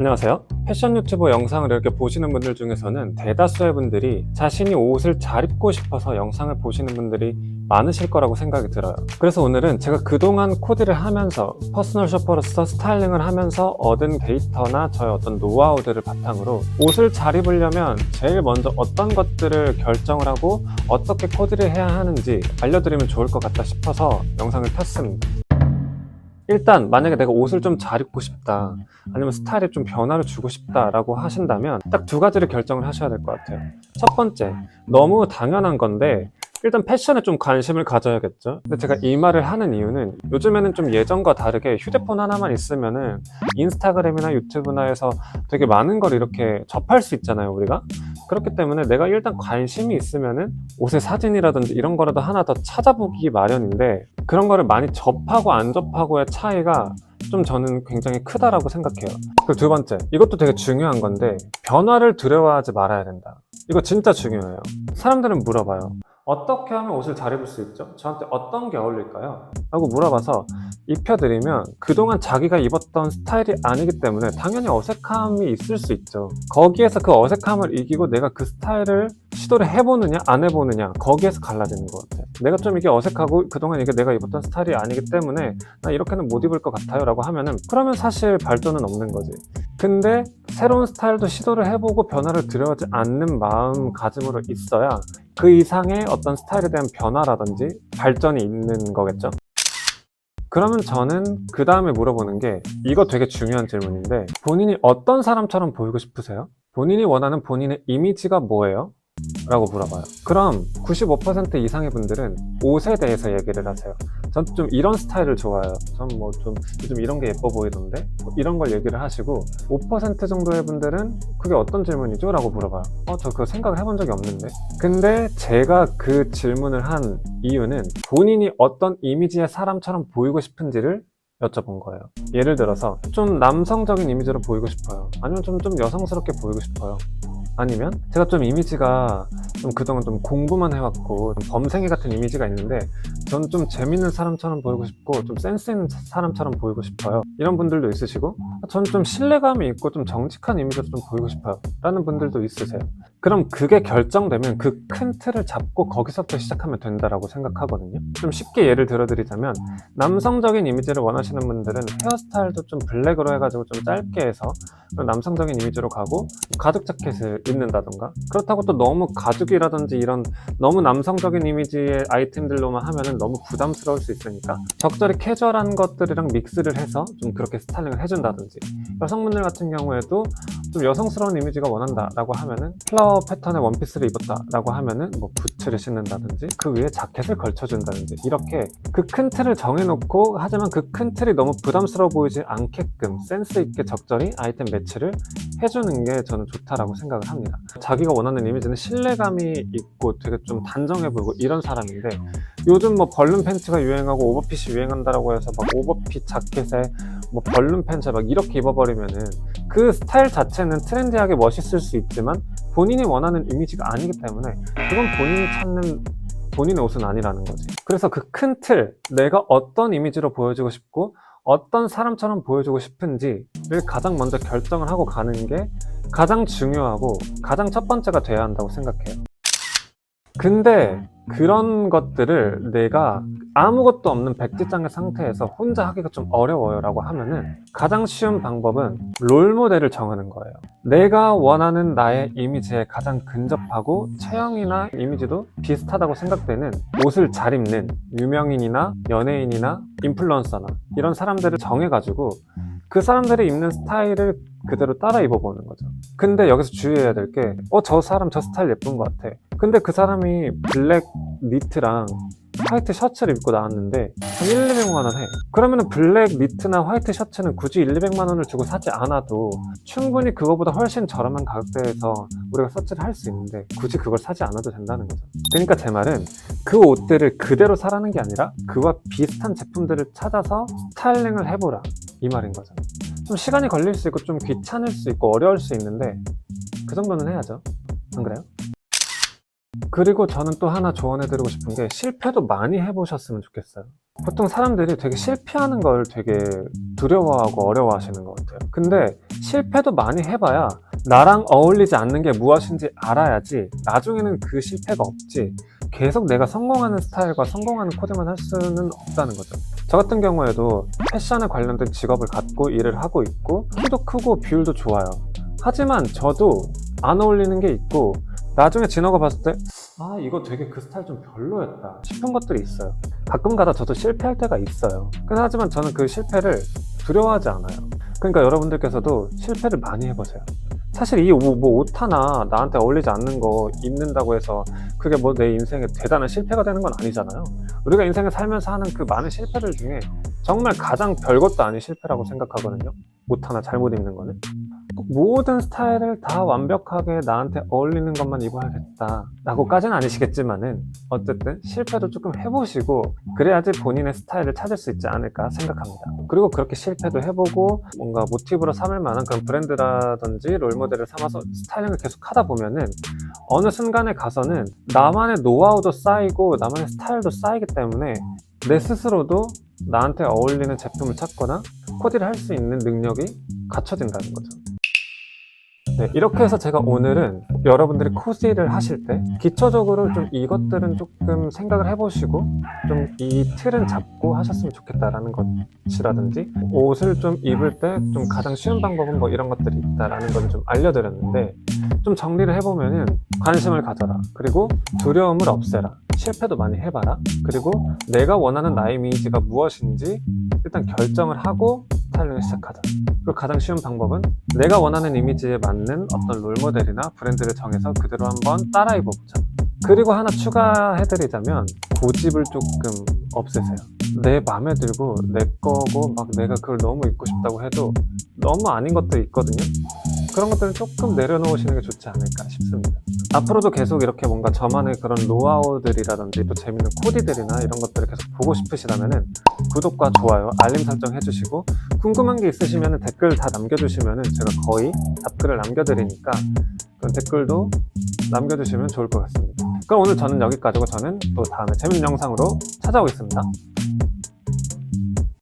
안녕하세요. 패션 유튜버 영상을 이렇게 보시는 분들 중에서는 대다수의 분들이 자신이 옷을 잘 입고 싶어서 영상을 보시는 분들이 많으실 거라고 생각이 들어요. 그래서 오늘은 제가 그동안 코디를 하면서 퍼스널 쇼퍼로서 스타일링을 하면서 얻은 데이터나 저의 어떤 노하우들을 바탕으로 옷을 잘 입으려면 제일 먼저 어떤 것들을 결정을 하고 어떻게 코디를 해야 하는지 알려드리면 좋을 것 같다 싶어서 영상을 켰습니다. 일단 만약에 내가 옷을 좀 잘 입고 싶다 아니면 스타일에 좀 변화를 주고 싶다라고 하신다면 딱 두 가지를 결정을 하셔야 될 것 같아요. 첫 번째 너무 당연한 건데 일단 패션에 좀 관심을 가져야겠죠. 근데 제가 이 말을 하는 이유는 요즘에는 좀 예전과 다르게 휴대폰 하나만 있으면은 인스타그램이나 유튜브나 해서 되게 많은 걸 이렇게 접할 수 있잖아요 우리가 그렇기 때문에 내가 일단 관심이 있으면은 옷의 사진이라든지 이런 거라도 하나 더 찾아보기 마련인데 그런 거를 많이 접하고 안 접하고의 차이가 좀 저는 굉장히 크다라고 생각해요. 그리고 두 번째, 이것도 되게 중요한 건데 변화를 두려워하지 말아야 된다. 이거 진짜 중요해요. 사람들은 물어봐요. 어떻게 하면 옷을 잘 입을 수 있죠? 저한테 어떤 게 어울릴까요? 라고 물어봐서 입혀드리면 그동안 자기가 입었던 스타일이 아니기 때문에 당연히 어색함이 있을 수 있죠. 거기에서 그 어색함을 이기고 내가 그 스타일을 시도를 해보느냐 안 해보느냐 거기에서 갈라지는 것 같아요. 내가 좀 이게 어색하고 그동안 이게 내가 입었던 스타일이 아니기 때문에 나 이렇게는 못 입을 것 같아요 라고 하면은 그러면 사실 발전은 없는 거지. 근데 새로운 스타일도 시도를 해보고 변화를 두려워하지 않는 마음가짐으로 있어야 그 이상의 어떤 스타일에 대한 변화라든지 발전이 있는 거겠죠. 그러면 저는 그 다음에 물어보는 게 이거 되게 중요한 질문인데 본인이 어떤 사람처럼 보이고 싶으세요? 본인이 원하는 본인의 이미지가 뭐예요? 라고 물어봐요. 그럼 95% 이상의 분들은 옷에 대해서 얘기를 하세요. 전 좀 이런 스타일을 좋아해요. 전 뭐 좀 요즘 이런 게 예뻐 보이던데? 뭐 이런 걸 얘기를 하시고 5% 정도의 분들은 그게 어떤 질문이죠? 라고 물어봐요. 어, 저 그거 생각을 해본 적이 없는데? 근데 제가 그 질문을 한 이유는 본인이 어떤 이미지의 사람처럼 보이고 싶은지를 여쭤본 거예요. 예를 들어서 좀 남성적인 이미지로 보이고 싶어요. 아니면 좀, 좀 여성스럽게 보이고 싶어요. 아니면 제가 좀 이미지가 좀 그동안 좀 공부만 해왔고 좀 범생이 같은 이미지가 있는데 저는 좀 재밌는 사람처럼 보이고 싶고 좀 센스 있는 사람처럼 보이고 싶어요. 이런 분들도 있으시고 저는 좀 신뢰감이 있고 좀 정직한 이미지로 좀 보이고 싶어요. 라는 분들도 있으세요. 그럼 그게 결정되면 그 큰 틀을 잡고 거기서부터 시작하면 된다라고 생각하거든요. 좀 쉽게 예를 들어드리자면 남성적인 이미지를 원하시는 분들은 헤어스타일도 좀 블랙으로 해가지고 좀 짧게 해서 남성적인 이미지로 가고 가죽 자켓을 입는다던가 그렇다고 또 너무 가죽이라든지 이런 너무 남성적인 이미지의 아이템들로만 하면은 너무 부담스러울 수 있으니까 적절히 캐주얼한 것들이랑 믹스를 해서 좀 그렇게 스타일링을 해준다든지 여성분들 같은 경우에도 좀 여성스러운 이미지가 원한다라고 하면은 플라워 패턴의 원피스를 입었다라고 하면은 뭐 부츠를 신는다든지 그 위에 자켓을 걸쳐준다든지 이렇게 그 큰 틀을 정해놓고 하지만 그 큰 틀이 너무 부담스러워 보이지 않게끔 센스 있게 적절히 아이템 매치를 해주는 게 저는 좋다라고 생각을 합니다. 자기가 원하는 이미지는 신뢰감이 있고 되게 좀 단정해 보이고 이런 사람인데 요즘 뭐 벌룬 팬츠가 유행하고 오버핏이 유행한다라고 해서 막 오버핏 자켓에 뭐 벌룬 팬츠 막 이렇게 입어버리면은 그 스타일 자체는 트렌디하게 멋있을 수 있지만 본인이 원하는 이미지가 아니기 때문에 그건 본인이 찾는 본인의 옷은 아니라는 거지. 그래서 그 큰 틀, 내가 어떤 이미지로 보여주고 싶고 어떤 사람처럼 보여주고 싶은지를 가장 먼저 결정을 하고 가는 게 가장 중요하고 가장 첫 번째가 돼야 한다고 생각해요. 근데 그런 것들을 내가 아무것도 없는 백지장의 상태에서 혼자 하기가 좀 어려워요 라고 하면은 가장 쉬운 방법은 롤 모델을 정하는 거예요. 내가 원하는 나의 이미지에 가장 근접하고 체형이나 이미지도 비슷하다고 생각되는 옷을 잘 입는 유명인이나 연예인이나 인플루언서나 이런 사람들을 정해가지고 그 사람들이 입는 스타일을 그대로 따라 입어보는 거죠. 근데 여기서 주의해야 될 게, 어, 저 사람 저 스타일 예쁜 것 같아. 근데 그 사람이 블랙 니트랑 화이트 셔츠를 입고 나왔는데 한 1, 200만 원 해. 그러면은 블랙 니트나 화이트 셔츠는 굳이 1, 200만 원을 주고 사지 않아도 충분히 그거보다 훨씬 저렴한 가격대에서 우리가 서치를 할 수 있는데 굳이 그걸 사지 않아도 된다는 거죠. 그러니까 제 말은 그 옷들을 그대로 사라는 게 아니라 그와 비슷한 제품들을 찾아서 스타일링을 해보라 이 말인 거죠. 좀 시간이 걸릴 수 있고 좀 귀찮을 수 있고 어려울 수 있는데 그 정도는 해야죠. 안 그래요? 그리고 저는 또 하나 조언해드리고 싶은 게 실패도 많이 해보셨으면 좋겠어요. 보통 사람들이 되게 실패하는 걸 되게 두려워하고 어려워하시는 것 같아요. 근데 실패도 많이 해봐야 나랑 어울리지 않는 게 무엇인지 알아야지 나중에는 그 실패가 없지 계속 내가 성공하는 스타일과 성공하는 코드만 할 수는 없다는 거죠. 저 같은 경우에도 패션에 관련된 직업을 갖고 일을 하고 있고 키도 크고 비율도 좋아요. 하지만 저도 안 어울리는 게 있고 나중에 지나고 봤을 때 아 이거 되게 그 스타일 좀 별로였다 싶은 것들이 있어요. 가끔 가다 저도 실패할 때가 있어요. 하지만 저는 그 실패를 두려워하지 않아요. 그러니까 여러분들께서도 실패를 많이 해보세요. 사실 이 뭐 옷 하나 나한테 어울리지 않는 거 입는다고 해서 그게 뭐 내 인생에 대단한 실패가 되는 건 아니잖아요. 우리가 인생을 살면서 하는 그 많은 실패들 중에 정말 가장 별것도 아닌 실패라고 생각하거든요. 옷 하나 잘못 입는 거는. 꼭 모든 스타일을 다 완벽하게 나한테 어울리는 것만 입어야겠다. 라고까지는 아니시겠지만은 어쨌든 실패도 조금 해보시고 그래야지 본인의 스타일을 찾을 수 있지 않을까 생각합니다. 그리고 그렇게 실패도 해보고 뭔가 모티브로 삼을 만한 그런 브랜드라든지 롤모델을 삼아서 스타일링을 계속 하다 보면은 어느 순간에 가서는 나만의 노하우도 쌓이고 나만의 스타일도 쌓이기 때문에 내 스스로도 나한테 어울리는 제품을 찾거나 코디를 할 수 있는 능력이 갖춰진다는 거죠. 네, 이렇게 해서 제가 오늘은 여러분들이 코디를 하실 때 기초적으로 좀 이것들은 조금 생각을 해보시고 좀 이 틀은 잡고 하셨으면 좋겠다라는 것이라든지 옷을 좀 입을 때 좀 가장 쉬운 방법은 뭐 이런 것들이 있다라는 걸좀 알려드렸는데 좀 정리를 해보면은 관심을 가져라. 그리고 두려움을 없애라. 실패도 많이 해봐라. 그리고 내가 원하는 나의 이미지가 무엇인지 일단 결정을 하고 스타일링을 시작하자 그리고 가장 쉬운 방법은 내가 원하는 이미지에 맞는 어떤 롤모델이나 브랜드를 정해서 그대로 한번 따라 입어보자. 그리고 하나 추가해드리자면 고집을 조금 없애세요. 내 마음에 들고 내 거고 막 내가 그걸 너무 입고 싶다고 해도 너무 아닌 것도 있거든요. 그런 것들은 조금 내려놓으시는 게 좋지 않을까 싶습니다. 앞으로도 계속 이렇게 뭔가 저만의 그런 노하우들이라든지 또 재밌는 코디들이나 이런 것들을 계속 보고 싶으시다면은 구독과 좋아요, 알림 설정 해주시고 궁금한 게 있으시면 댓글 다 남겨주시면 제가 거의 답글을 남겨드리니까 그런 댓글도 남겨주시면 좋을 것 같습니다. 그럼 오늘 저는 여기까지고 저는 또 다음에 재밌는 영상으로 찾아오겠습니다.